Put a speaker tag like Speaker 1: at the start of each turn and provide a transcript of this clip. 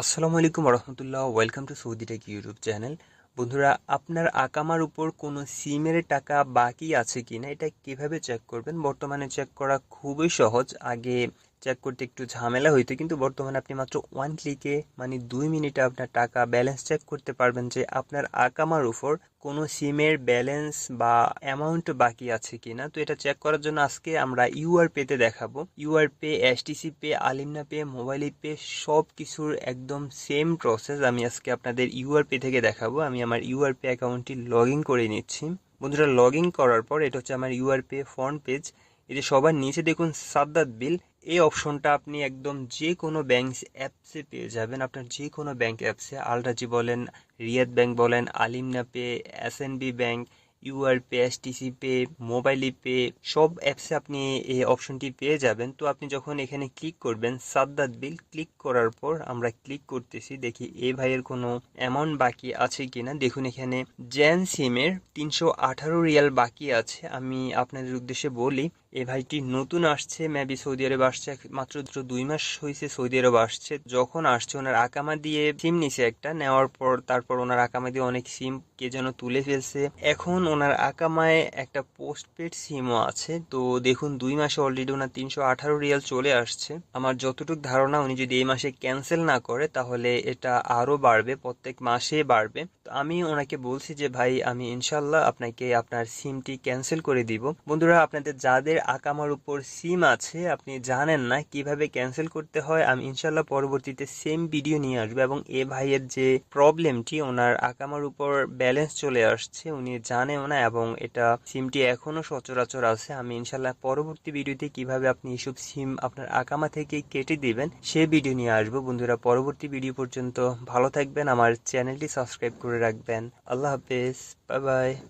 Speaker 1: আসসালামু আলাইকুম রহমতুল্লাহ welcome to Saudi tech YouTube channel বন্ধুরা, আপনার আকামার উপর কোনো সিমের টাকা বাকি আছে কি না এটা কীভাবে চেক করবেন? বর্তমানে চেক করা খুবই সহজ। আগে চেক করতে একটু ঝামেলা হইতো, কিন্তু বর্তমানে আপনি মাত্র ওয়ান ক্লিকে মানে দুই মিনিটে আপনার টাকা ব্যালেন্স চেক করতে পারবেন যে আপনার আকামার উপর কোনো সিমের ব্যালেন্স বা অ্যামাউন্ট বাকি আছে কি না তো এটা চেক করার জন্য আজকে আমরা ইউআর পেতে দেখাবো। UR pay STC pay Alinma pay mobile pay সব কিছুর একদম সেম প্রসেস আমি আজকে আপনাদের ইউআর পে থেকে দেখাবো। আমি আমার ইউআর পে অ্যাকাউন্টটি লগ ইন করে নিচ্ছি। বন্ধুরা লগ ইন করার পর এটা হচ্ছে আমার ইউআর পে ফ্রন্ট পেজ যে সবার নিচে দেখুন সাদ্দাত বিল এই অপশনটা আপনি একদম যে কোনো ব্যাংক অ্যাপসে পেয়ে যাবেন। আপনার যে কোনো ব্যাংক অ্যাপসে আলরাজি বলেন রিয়াদ ব্যাংক বলেন Alinma pay S bank UR pay STC pay mobile pay সব অ্যাপসে আপনি এই অপশনটি পেয়ে যাবেন। তো আপনি যখন এখানে ক্লিক করবেন, সাদ্দাত বিল ক্লিক করার পর আমরা ক্লিক করতেছি, দেখি এ ভাইয়ের কোনো অ্যামাউন্ট বাকি আছে কিনা। দেখুন এখানে জেন সিমের তিনশো আঠারো রিয়াল বাকি আছে। আমি আপনাদের উদ্দেশ্যে বলি এ ভাইটি নতুন আসছে ম্যাবি সৌদি আরব আসছে মাত্র দুই মাস হয়েছে সৌদি আরব আসছে। যখন আসছে ওনার আকামা দিয়ে সিম নিছে একটা, নেওয়ার পর তারপর ওনার আকামা দিয়ে অনেক সিম কে যেন তুলে ফেলছে। এখন ওনার আকামায় একটা পোস্টপেড সিমও আছে। তো দেখুন, দুই মাসে অলরেডি ওনার তিনশো আঠারো রিয়াল চলে আসছে। আমার যতটুকু ধারণা, উনি যদি এই মাসে ক্যান্সেল না করে, তাহলে এটা আরও বাড়বে, প্রত্যেক মাসে বাড়বে। তো আমি ওনাকে বলছি যে, ভাই, আমি ইনশাল্লাহ আপনাকে আপনার সিমটি ক্যান্সেল করে দিব। বন্ধুরা, আপনাদের যাদের আকামার উপর সিম আছে, আপনি জানেন না কীভাবে ক্যান্সেল করতে হয়, আমি ইনশাল্লাহ পরবর্তীতে সেম ভিডিও নিয়ে আসব এবং এ ভাইয়ের যে প্রবলেমটি, ওনার আকামার উপর ব্যালেন্স চলে আসছে, উনি জানেও না এবং এটা সিমটি এখনও সচরাচর আছে, আমি ইনশাল্লাহ পরবর্তী ভিডিওতে কীভাবে আপনি এসব সিম আপনার আকামা থেকে কেটে দিবেন, সে ভিডিও নিয়ে আসব। বন্ধুরা, পরবর্তী ভিডিও পর্যন্ত ভালো থাকবেন, আমার চ্যানেলটি সাবস্ক্রাইব করে রাখবেন। আল্লাহ হাফেজ, বাই বাই।